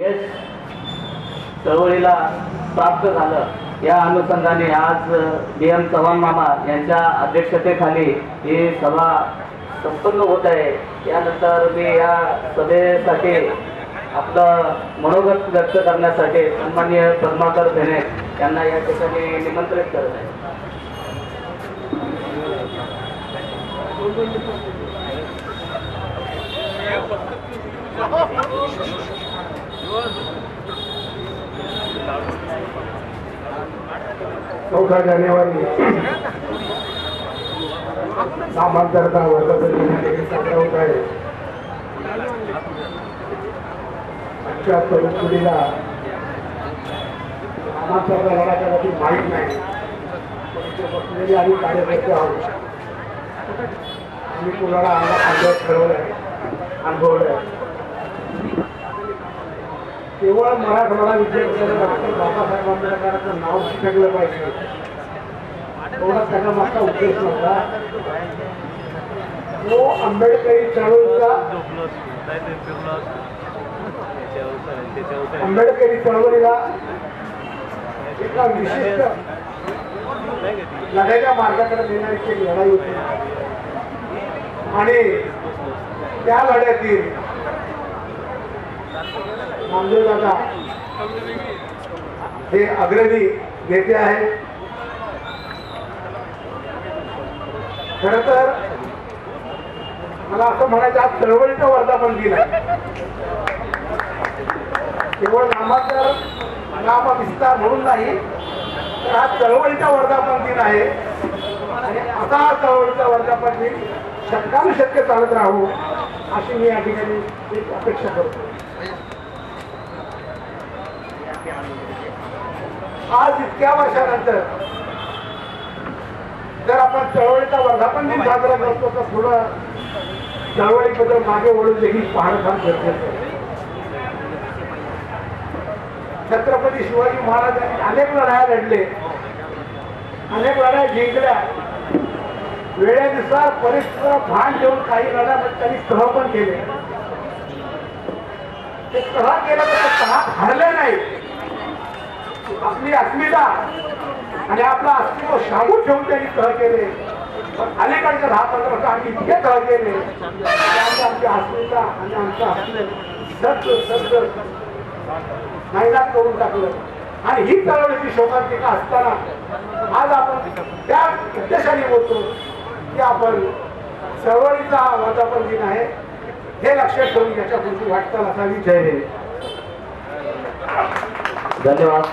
यश चळवळीला प्राप्त झालं. या अनुषंगाने आज बी. एम. चव्हाण मामा यांच्या अध्यक्षतेखाली ही सभा संपन्न होत आहे. यानंतर मी या सभेसाठी आपलं मनोगत व्यक्त करण्यासाठी सन्मान्य पद्माकर भेणे यांना या ठिकाणी निमंत्रित करत आहे. हो, हो. चौदा जानेवारी नामांतरता वर्गपरिषदेने साजरा होत आहे. आजच्या परिस्थितीला नामांतरता लढा कदाचित माहीत नाही. पण इथे बसलेले आणि कार्यकर्ते आहोत. आम्ही कुणाला अंगा अंगात ठरवलंय अनुभवलंय केवळ मराठवाडा विद्यापीठाच्या डॉक्टर बाबासाहेब आंबेडकरांचं नाव शिकलं पाहिजे. एवढा त्यांना मागचा उद्देश नव्हता तो आंबेडकरी चळवळीचा आंबेडकरी चळवळीला एका विशिष्ट लढ्याच्या मार्गाकडे नेण्याची एक लढाई होती. आणि त्या लढ्यातील मानले दादा हे अग्रणी नेते आहेत. खर तर मला असं म्हणायचं आज चळवळीचा वर्धापन दिन आहे. केवळ नामाचा नामा विस्तार म्हणून नाही तर हा चळवळीचा वर्धापन दिन आहे. आणि आता हा चळवळीचा वर्धापन दिन शतकानुशतके चालत राहू अशी मी या ठिकाणी एक अपेक्षा करतो. आज इतक्या वर्षानंतर जर आपण चळवळीचा वर्धापन दिन साजरा करतो तर थोडं चळवळीबद्दल मागे वळून देखील पाहणं फार गरजेचं छत्रपती शिवाजी महाराजांनी अनेक लढाया लढले. अनेक लढाया जिंकल्या. वेळेनुसार परिस्थितीला भान घेऊन काही लढा त्यांनी सह पण केले. ते सह केलं तर ते तहात हरले नाही आपली अस्मिता. आणि आपला अस्तित्व शाबूत ठेवून त्यांनी तह केले. अलीकडच्या दहा पंधरा वर्ष आम्ही इतके तह केले. आम्ही आमची अस्मिता आणि आमचा सत्य सत्य महिलात करून टाकलं. आणि ही चळवळीची शोकांतिका असताना आज आपण त्या उद्देशाने बोलतो की आपण चळवळीचा वर्धापन दिन आहे. हे लक्षात ठेवून याच्या पुढची वाटचाल असावी. जय धन्यवाद.